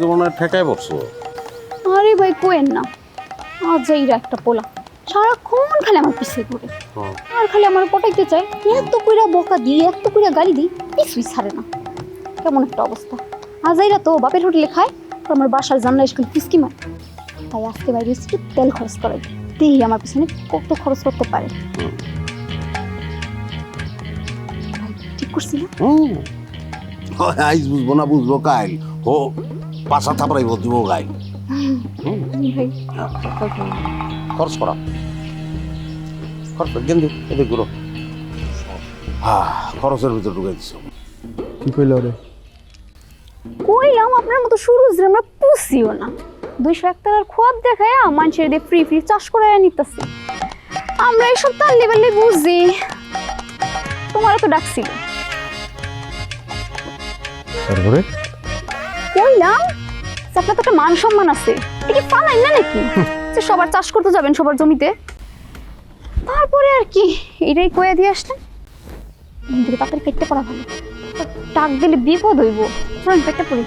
তো মনে হয় ঠেকায় পড়ছো? আরে ভাই কোয়েন না। আজ এইরা একটা পোলা। সারাক্ষণ খালি আমার পিছিয়ে পড়ে আর খালি আমার পটাইতে চায় এত কইরা বকা দিই এত কইরা গালি দিই কিছুই ছাড়ে না। কেমন একটা অবস্থা। আজ এইরা তো বাপের হোটেলে খায় তো আমার বাসার জানলা স্কুল পিসকি মার। তাই আজকে বাইরে একটু তেল খরচ করাই দেখি আমার পিছনে কত খরচ করতে পারে। ঠিক করছি না? আইস বুঝব না বুঝব কাইল। ও পাশা থাপড়াইব দিব গাই। খরচ করা। খরচ গেন্দি হ্যাঁ খরচের ভিতর ঢুকে দিছো। কি কইল রে? কইলাম আপনার মতো সুরজ রে আমরা পুষিও না। দুইশো এক টাকার খোয়াব দেখায় মানুষের দিয়ে ফ্রি ফ্রি চাষ করে নিতেছে। আমরা এইসব তার লেভেলে বুঝি। তোমার তো ডাকছিল। তারপরে? কইলাম আপনার তো একটা মান সম্মান আছে। এটা কি ফালাই না নাকি? যে সবার চাষ করতে যাবেন সবার জমিতে। তারপরে আর কি এটাই কয়ে দিয়ে আসলেন। তাড়াতাড়ি কেটে পড়া ভালো। ডাক দিলে বিপদ হইব। একটা কেটে পড়ি